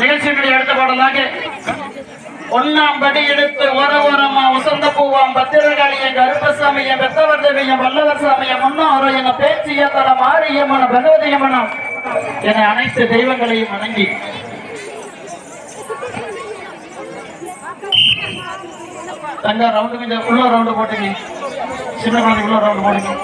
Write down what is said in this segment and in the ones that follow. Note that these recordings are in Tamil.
நிகழ்ச்சிகளை அடுத்த பாடலாக ஒன்னாம் படி எடுத்து ஒர ஓரமா உசந்த பூவாம் பத்திரகாளிய கருப்பசாமிய பெத்தவர் தேவிய வல்லவர் சாமிய முன்னோரோ என பேச்சிய தர மாரியம்மன பகவதியம்மனம் என அனைத்து தெய்வங்களையும் வணங்கி. தங்க ரவுண்டு மீது உள்ள ரவுண்டு போட்டுங்க. சின்ன குழந்தைக்குள்ள ரவுண்டு போட்டுங்க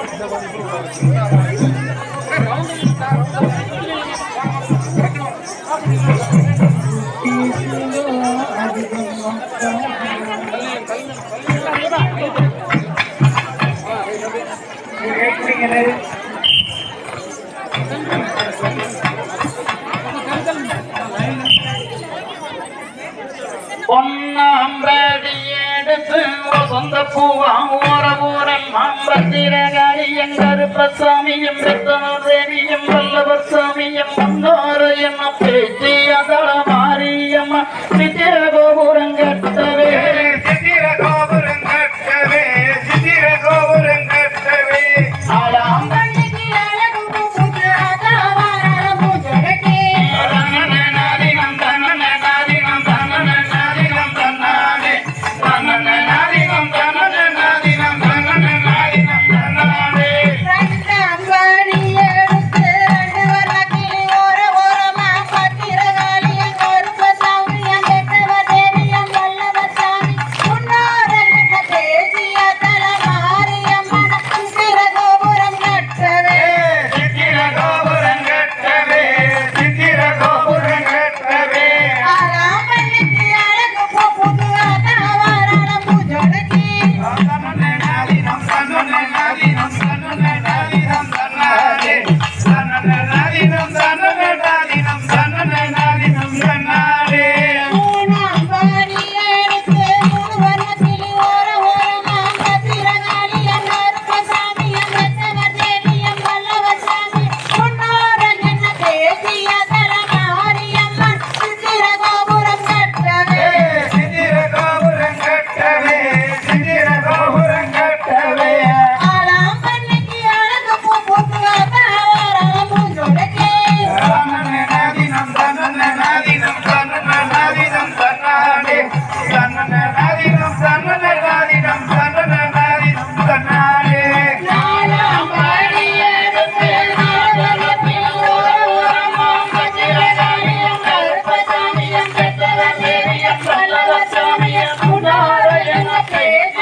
சொந்த பூவா ஓர ஊரன் மாம்பத்திரகாரியம் கருப்பசாமியும் ரத்தனோர் தேவியும் வல்லவர் சாமியும் வந்தோரு என்ன பேச்சு.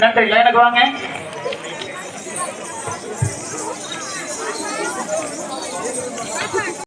நன்றி லைனுக்கு வாங்க.